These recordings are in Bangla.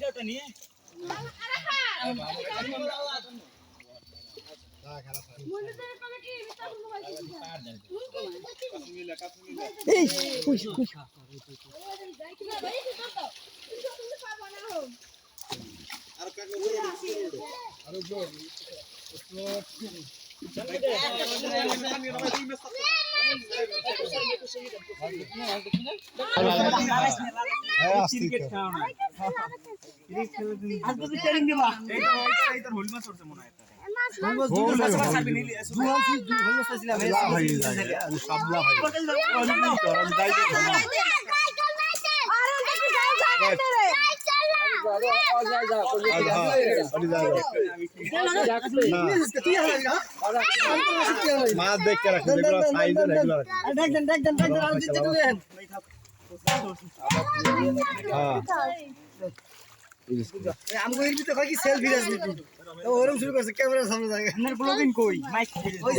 কাকা নিয়ে হ্যাঁ আসতে আর তো সাবলা ভাই মাছ দেখতে রাখেন যেগুলো সাইজে এগুলো রাখেন বড় বড় সাইকেল হোলটা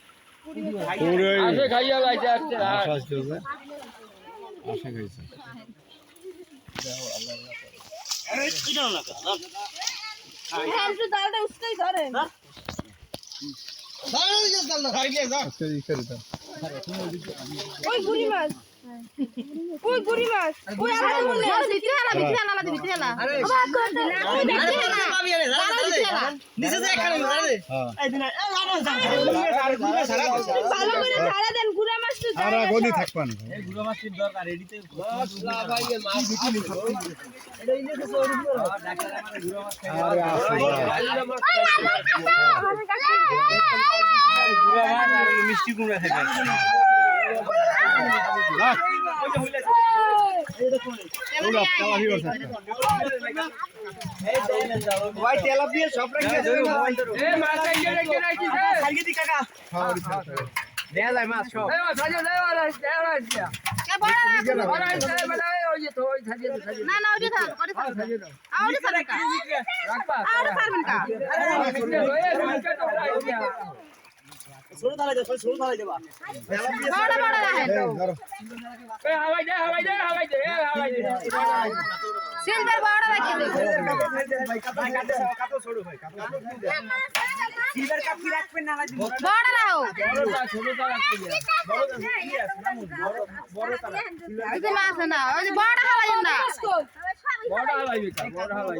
আসে খাইয়া লাইছে আসছে আশা আসছে আশা খাইছে ওই গুড়ি মাছ। ওই গুড়ি মাছ ওই আলাদা বললে ভিতরে আলা ভিতরে আলা আলাদা ভিতরে আলা আরে ভিতরে আলা নিচে যে এখানে দাঁড়ালে হ্যাঁ এই দিন এই আরগুলো সারা ভালো করে ঝাড়া দেন গুড়া মাছ তো আর গদি থাকবা না এই গুলো মাছ দরকার এডিতে মাছ লাভাইয়ে মাছ ডাক্তার আমাদেরগুলো মাছ আরে আসো খাইয়া মাছগুলো মাছ আর মিষ্টি কুমড়া থাকে ভাই তেলাপিয়া সব রাখি কাকা হ্যাঁ দেয়া যায় মাছ সব না মানে না ওটা থাক ওটা থাক আউটা থাক আউটা পারবেন দে দেবা। বড় বড় রাখেন এই হাওয়াই দে হাওয়াই দে হাওয়াই দে হাওয়াই দে। সিলভার বড় রাখি দে। ভাই কাটে কাটো ছোট ভাই কাটো সিলভার কাপ কি রাখবেন না লাগবে বড় না যে বড় না। বড় বড় এ সবই হালাই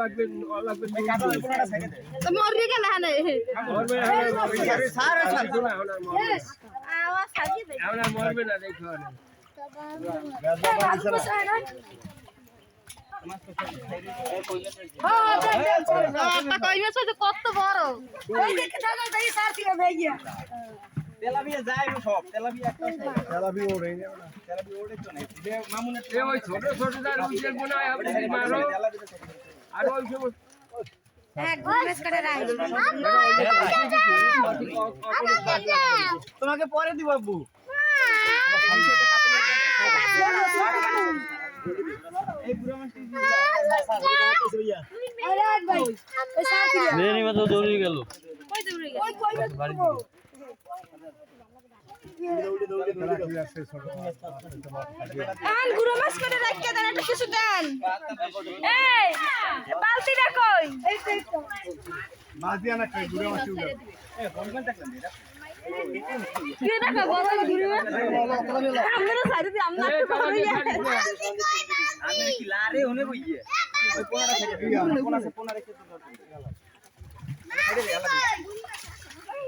লাগবে তো মরবি না দেখো কত বড় তেলাপিয়া যায় সব তেলাপিয়া একটা ওড়ে তেলাপিয়া ওড়ে তো নাই। মামুনের এ ওই ছোট দার আপনি মারো। আর ওই সব তোমাকে পরে দিব আব্বু দৌড়ে গেল। আন গুরু মাছ করে রাখিয়ে দেন একটা কিছু দেন এই বালতিটা কই মাছ দিয়া না খাই গুড়া মাছ উঠে কি রাখা বলা আমরা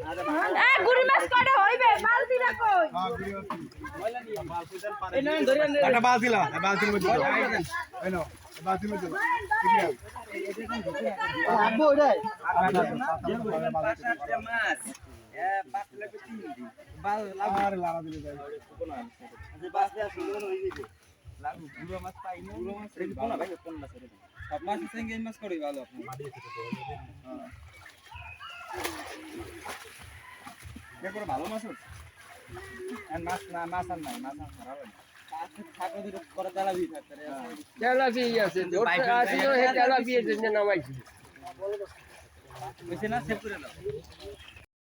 এ গুরু মাছ কটা হইবে? কই? এই নেন ধরে নেন একটা বাল দিলাম বাল দিলাম এই নাও বাল দিলাম আব্বু ওটাই? মাছ দিলে হয়ে গুড়ো মাছ পাই না মাছ রেখে পোনা ভাই পোনা ছেড়ে দেন সব মাছ মাছ করি। ভালো আপনি এরপরে ভালো মাছ উঠছে মাছ না মাছ আর নাই মাছ আর খারাপ হয়। করে নামাইছি। না? সেভ করে দাও।